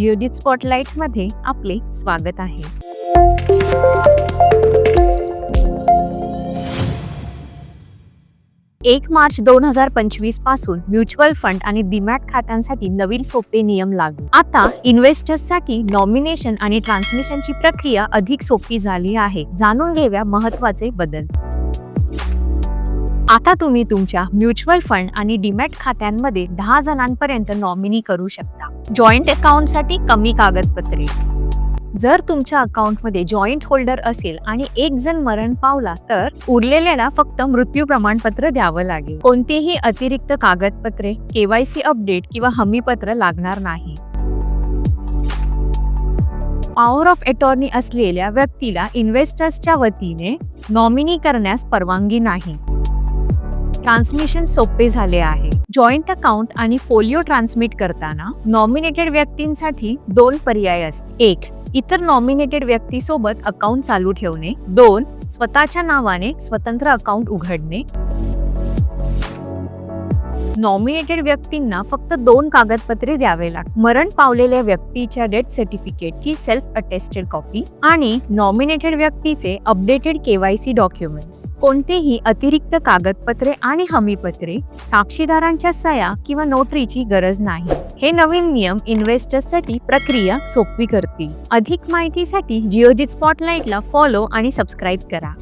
जिओजित स्पॉटलाइटमध्ये आपले स्वागत आहे. एक मार्च दोन हजार पंचवीसपासून म्युच्युअल फंड आणि डीमॅट खात्यांसाठी नवीन सोपे नियम लागू. आता इन्व्हेस्टर्ससाठी नॉमिनेशन आणि ट्रान्समिशनची प्रक्रिया अधिक सोपी झाली आहे. जाणून घेऊया महत्त्वाचे बदल. आता तुम्ही तुमच्या म्युच्युअल फंड आणि डीमॅट खात्यांमध्ये दहा जणांपर्यंत नॉमिनी करू शकता. जॉईंट अकाउंटसाठी कमी कागदपत्रे. जर तुमच्या अकाउंटमध्ये जॉईंट होल्डर असेल आणि एक जण मरण पावला तर उरलेल्याला फक्त मृत्यू प्रमाणपत्र द्यावं लागेल. कोणतेही अतिरिक्त कागदपत्रे केवायसी अपडेट किंवा हमीपत्र लागणार नाही. पॉवर ऑफ अटॉर्नी असलेल्या व्यक्तीला इन्व्हेस्टर्सच्या वतीने नॉमिनी करण्यास परवानगी नाही. ट्रान्समिशन सोपे झाले आहे. जॉईंट अकाउंट आणि फोलिओ ट्रान्समिट करताना नॉमिनेटेड व्यक्तींसाठी दोन पर्याय असतात एक इतर नॉमिनेटेड व्यक्तीसोबत अकाउंट चालू ठेवणे. दोन स्वतःच्या नावाने स्वतंत्र अकाउंट उघडणे. नॉमिनेटेड व्यक्तींना फक्त दोन कागदपत्रे द्यावे लागतात मरण पावलेल्या व्यक्तीच्या डेथ सर्टिफिकेटची सेल्फ अटेस्टेड कॉपी आणि नॉमिनेटेड व्यक्तीचे अपडेटेड केवायसी डॉक्युमेंट्स कोणतेही अतिरिक्त कागदपत्रे आणि हमीपत्रे साक्षीदारांच्या सया किंवा नोटरीची गरज नाही. हे नवीन नियम इन्व्हेस्टर्ससाठी प्रक्रिया सोपी करतील. अधिक माहितीसाठी जिओजित स्पॉटलाइटला फॉलो आणि सबस्क्राईब करा.